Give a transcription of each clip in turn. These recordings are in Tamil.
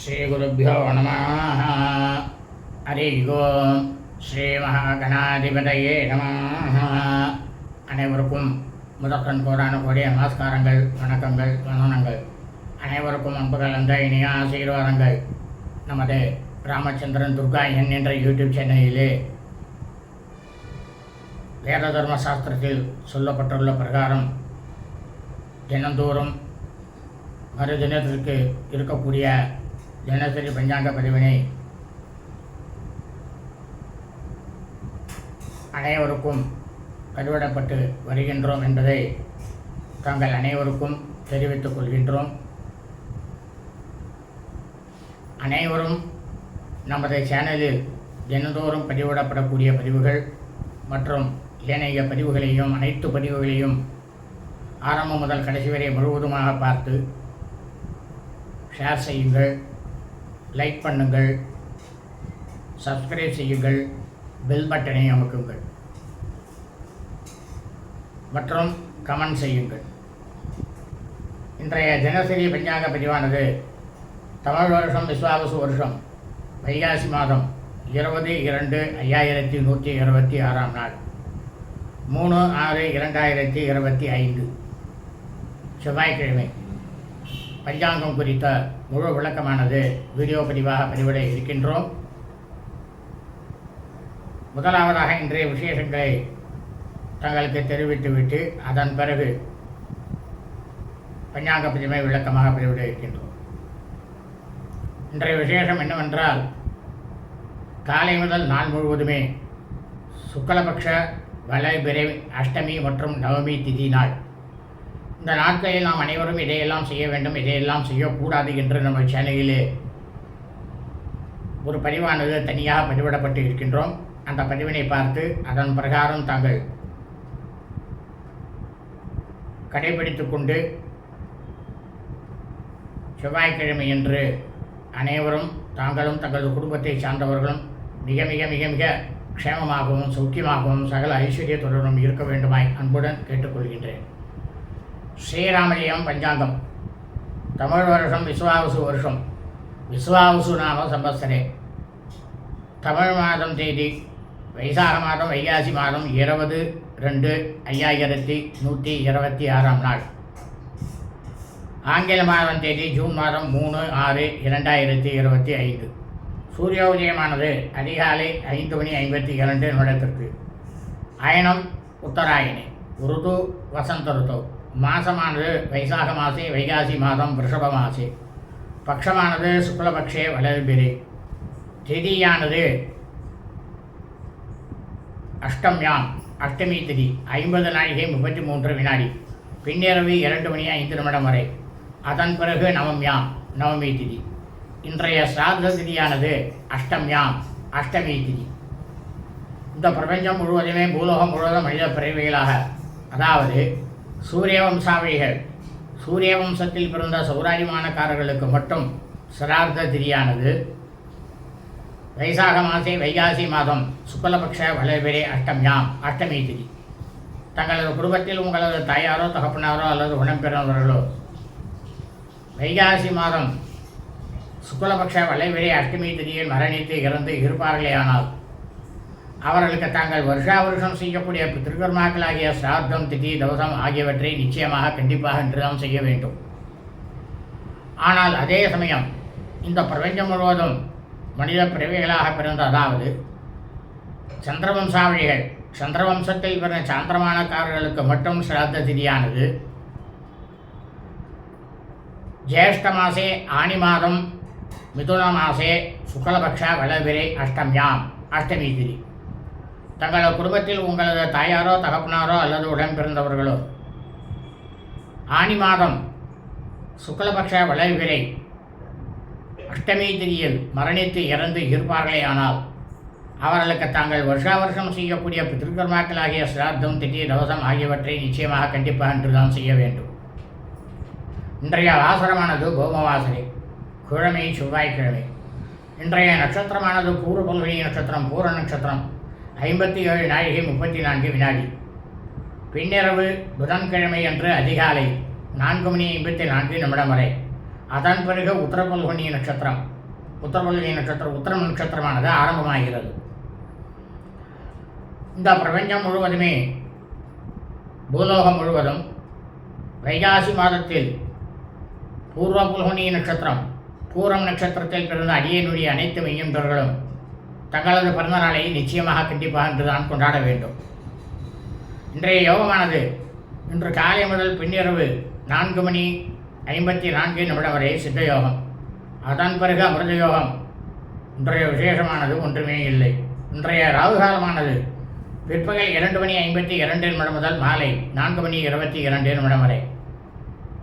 ஸ்ரீகுருப்போ நம ஹரி ஓம் ஸ்ரீ மகாகணாதிபதையே நம அனைவருக்கும் முதற்கண் கோடான கோடிய நமஸ்காரங்கள் வணக்கங்கள் வந்தனங்கள். அனைவருக்கும் அன்புகள் அந்த இனிய ஆசீர்வாதங்கள். நமது ராமச்சந்திரன் துர்கா என் என்ற யூடியூப் சேனலிலே வேத தர்ம சாஸ்திரத்தில் சொல்லப்பட்டுள்ள பிரகாரம் தினந்தோறும் மறு தினத்திற்கு இருக்கக்கூடிய தினசரி பஞ்சாங்க பதிவினை. அனைவருக்கும் பதிவிடப்பட்டு வருகின்றோம் என்பதை தாங்கள் அனைவருக்கும் தெரிவித்துக் கொள்கின்றோம். அனைவரும் நமது சேனலில் தினந்தோறும் பதிவிடப்படக்கூடிய பதிவுகள் மற்றும் ஏனைய பதிவுகளையும் அனைத்து பதிவுகளையும் ஆரம்பம் முதல் கடைசி வரை முழுவதுமாக பார்த்து ஷேர் செய்யுங்கள். லைக் பண்ணுங்கள் சப்ஸ்கிரைப் செய்யுங்கள் பெல் பட்டனை அமுக்குங்கள். மற்றும் கமெண்ட் செய்யுங்கள். இன்றைய தினசரி பஞ்சாங்க பதிவானது தமிழ் வருஷம் விஸ்வாவசு வருஷம் வைகாசி மாதம் இருபது இரண்டு ஐயாயிரத்தி நூற்றி இருபத்தி ஆறாம் நாள். மூணு ஆறு இரண்டாயிரத்தி இருபத்தி ஐந்து. செவ்வாய்க்கிழமை. பஞ்சாங்கம் குறித்த முழு விளக்கமானது வீடியோ பதிவாக பதிவிட இருக்கின்றோம். முதலாவதாக இன்றைய விசேஷங்களை தங்களுக்கு தெரிவித்துவிட்டு அதன் பிறகு பஞ்சாங்க பதிவை விளக்கமாக பதிவிட இருக்கின்றோம். இன்றைய விசேஷம் என்னவென்றால் காலை முதல் நாள் முழுவதுமே சுக்லபக்ஷ வளபிறை அஷ்டமி மற்றும் நவமி திதி நாள். இந்த நாட்களில் நாம் அனைவரும் இதையெல்லாம் செய்ய வேண்டும் இதையெல்லாம் செய்யக்கூடாது என்று நம்ம சேனலிலே ஒரு பதிவானது தனியாக பதிவிடப்பட்டு இருக்கின்றோம். அந்த பதிவினை பார்த்து அதன் பிரகாரம் தாங்கள் கடைபிடித்து கொண்டு செவ்வாய்க்கிழமை என்று அனைவரும் தாங்களும் தங்களது குடும்பத்தை சார்ந்தவர்களும் மிக மிக மிக மிக க்ஷேமமாகவும் சௌக்கியமாகவும் சகல ஐஸ்வர்யத்துடனும் இருக்க வேண்டுமாய் அன்புடன் கேட்டுக்கொள்கின்றேன். ஸ்ரீராமலியம் பஞ்சாங்கம். தமிழ் வருஷம் விஸ்வாவசு வருஷம். விஸ்வாவசு நாம சம்பஸ்தரே தமிழ் மாதம் தேதி வைசாக மாதம் வைகாசி மாதம் இருபது ரெண்டு ஐயாயிரத்தி நூற்றி இருபத்தி ஆறாம் நாள். ஆங்கில மாதம் தேதி ஜூன் மாதம் மூணு ஆறு இரண்டாயிரத்தி இருபத்தி ஐந்து. சூரிய உதயமானது அதிகாலை ஐந்து மணி ஐம்பத்தி இரண்டு நிமிடத்திற்கு. அயனம் உத்தராயணி ருது வசந்த ருதோ. மாசமானது வைசாக மாசே வைகாசி மாதம் ரிஷப மாசே பக்ஷமானது சுக்லபக்ஷே வளர்பிரி திதியானது அஷ்டம்யாம் அஷ்டமி திதி ஐம்பது நாழிகை முப்பத்தி மூன்று வினாடி. பின்னிரவு இரண்டு மணி ஐந்து நிமிடம் வரை. அதன் பிறகு நவம்யாம் நவமி திதி. இன்றைய சிராத்த திதியானது அஷ்டம்யாம் அஷ்டமி திதி. இந்த பிரபஞ்சம் முழுவதுமே பூலோகம் முழுவதும் மனித பிறவிகளாக அதாவது சூரிய வம்சாவளிகள் சூரிய வம்சத்தில் பிறந்த சௌராஜ்யமானக்காரர்களுக்கு மட்டும் சிரார்த்த திரியானது வைசாக மாசே வைகாசி மாதம் சுக்லபக்ஷ வளர்பிரே அஷ்டம்யாம் அஷ்டமி திரி தங்களது குடும்பத்தில் உங்களது தாயாரோ தகப்பனாரோ அல்லது உடம்பிறந்தவர்களோ வைகாசி மாதம் சுக்லபக்ஷ வளைவிரை அஷ்டமி திரியில் மரணித்து இறந்து இருப்பார்களேயானால் அவர்களுக்கு தாங்கள் வருஷா வருஷம் செய்யக்கூடிய பித்திருக்கர்மாக்களாகிய சிராத்தம் திதி தவசம் ஆகியவற்றை நிச்சயமாக கண்டிப்பாக என்றுதான் செய்ய வேண்டும். ஆனால் அதே சமயம் இந்த பிரபஞ்சம் முழுவதும் மனித பிறவிகளாக பிறந்த அதாவது சந்திரவம்சாவளிகள் சந்திரவம்சத்தில் பிறந்த சாந்திரமானக்காரர்களுக்கு மட்டும் சிராத்த திதியானது. ஜேஷ்ட மாசே ஆனி மாதம் மிதுன மாசே சுக்லபக்ஷ வளவிரை அஷ்டமியாம் அஷ்டமி திதி. தங்களது குடும்பத்தில் உங்களது தாயாரோ தகப்பனாரோ அல்லது உடன் பிறந்தவர்களோ ஆனி மாதம் சுக்லபக்ஷ வளர்பிறை அஷ்டமி திரியில் மரணித்து இறந்து இருப்பார்களே ஆனால் அவர்களுக்கு தாங்கள் வருஷா வருஷம் செய்யக்கூடிய பித்திருக்கர்மாக்களாகிய சிராத்தம் திதி தவசம் ஆகியவற்றை நிச்சயமாக கண்டிப்பாக என்றுதான் செய்ய வேண்டும். இன்றைய வாசரமானது பௌமவாசரை கிழமை செவ்வாய்க்கிழமை. இன்றைய நட்சத்திரமானது பூர்வ பல்வழி நட்சத்திரம் பூர நட்சத்திரம். ஐம்பத்தி ஏழு நாழிகை முப்பத்தி நான்கு வினாடி. பின்னிரவு புதன்கிழமை அன்று அதிகாலை நான்கு மணி ஐம்பத்தி நான்கு நிமிடம் வரை. அதன் பிறகு உத்தரபல்குனி நட்சத்திரம். உத்தரபல்குனி நட்சத்திரம் உத்தரம் நட்சத்திரமானது ஆரம்பமாகிறது. இந்த பிரபஞ்சம் முழுவதுமே பூலோகம் முழுவதும் வைகாசி மாதத்தில் பூர்வ புல்குனி நட்சத்திரம் பூரம் நட்சத்திரத்தில் பிறந்த அடியனுடைய அனைத்து மெய்யன்பர்களும் தங்களது பிறந்த நாளை நிச்சயமாக கண்டிப்பாக இன்றுதான் கொண்டாட வேண்டும். இன்றைய யோகமானது இன்று காலை முதல் பின்னிரவு நான்கு மணி ஐம்பத்தி நான்கு நிமிடம் வரை சித்த யோகம் அதன் பிறகு அமிர்த யோகம் இன்றைய விசேஷமானது ஒன்றுமே இல்லை. இன்றைய ராகுகாலமானது பிற்பகல் இரண்டு மணி ஐம்பத்தி இரண்டு நிமிடம் முதல் மாலை நான்கு மணி இருபத்தி இரண்டு நிமிடம் வரை.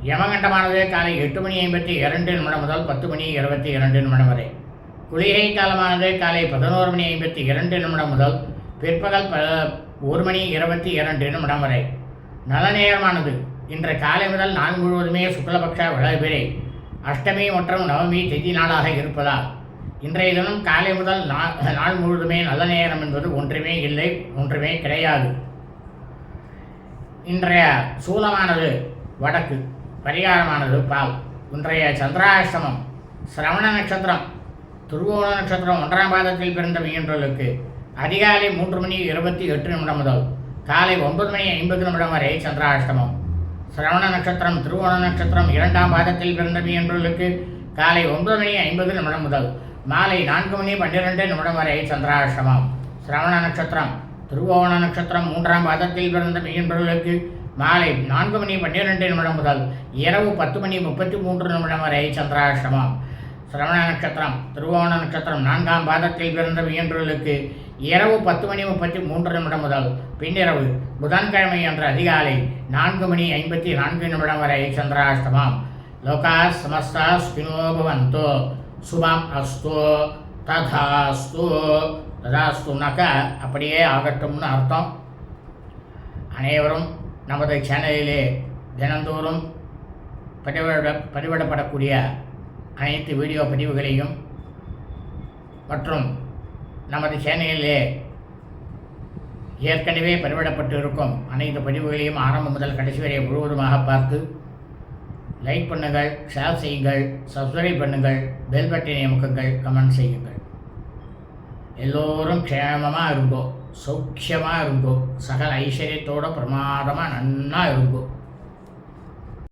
யமகண்டமானது காலை எட்டு மணி ஐம்பத்தி இரண்டு நிமிடம் முதல் பத்து மணி இருபத்தி இரண்டு நிமிடம் வரை. குளிகை காலமானது காலை பதினோரு மணி ஐம்பத்தி இரண்டு நிமிடம் முதல் பிற்பகல் ப ஒரு மணி இருபத்தி இரண்டு நிமிடம் வரை. நல்ல நேரமானது. இன்று காலை முதல் நாள் முழுவதுமே சுக்லபக்ஷ விளைபெறை அஷ்டமி மற்றும் நவமி திதி நாளாக இருப்பதால் இன்றைய தினம் காலை முதல் நா- நாள் முழுவதுமே நல்ல நேரம் என்பது ஒன்றுமே இல்லை ஒன்றுமே கிடையாது. இன்றைய சூலமானது வடக்கு பரிகாரமானது பால். இன்றைய சந்திராஷ்டமம் சிரவண நட்சத்திரம் துருவோண நட்சத்திரம் ஒன்றாம் பாதத்தில் பிறந்த மீனர்களுக்கு அதிகாலை மூன்று மணி இருபத்தி எட்டு நிமிடம் முதல் காலை ஒன்பது மணி ஐம்பது நிமிடம் வரை சந்திராஷ்டமம். சிரவண நட்சத்திரம் திருவோண நட்சத்திரம் இரண்டாம் பாதத்தில் பிறந்த மீனர்களுக்கு காலை ஒன்பது மணி ஐம்பது நிமிடம் முதல் மாலை நான்கு மணி பன்னிரெண்டு நிமிடம் வரை சந்திராஷ்டமம். சிரவண நட்சத்திரம் திருவோண நட்சத்திரம் மூன்றாம் பாதத்தில் பிறந்த மீன்பர்களுக்கு மாலை நான்கு மணி பன்னிரெண்டு நிமிடம் முதல் இரவு பத்து மணி முப்பத்தி மூன்று நிமிடம் வரை சந்திராஷ்டமம். சிரவண நட்சத்திரம் திருவோண நட்சத்திரம் நான்காம் பாதத்தில் பிறந்த மீன்பர்களுக்கு இரவு பத்து மணி முப்பத்தி மூன்று நிமிடம் முதல் பின்னிரவு புதன்கிழமை அன்று அதிகாலை நான்கு மணி ஐம்பத்தி நான்கு நிமிடம் வரை சந்திராஷ்டமம். லோகா சமஸ்தா ஸ்பினோபவந்தோ சுபம் அஸ்தோ. ததாஸ்து. ததாஸ்துனாக்க அப்படியே ஆகட்டும்னு அர்த்தம். அனைவரும் நமது சேனலிலே தினந்தோறும் பதிவிட பதிவிடப்படக்கூடிய அனைத்து வீடியோ பதிவுகளையும் மற்றும் நமது சேனலிலே ஏற்கனவே பதிவிடப்பட்டு இருக்கும் அனைத்து பதிவுகளையும் ஆரம்பம் முதல் கடைசி வரை முழுவதுமாக பார்த்து லைக் பண்ணுங்கள் ஷேர் செய்யுங்கள் சப்ஸ்கிரைப் பண்ணுங்கள் பெல் பட்டினை அமுக்குங்கள் கமெண்ட் செய்யுங்கள். எல்லோரும் க்ஷேமமாக இருங்கோ சௌக்கியமாக இருங்கோ சகல ஐஸ்வர்யத்தோட பிரமாதமாக நன்னா இருங்கோ.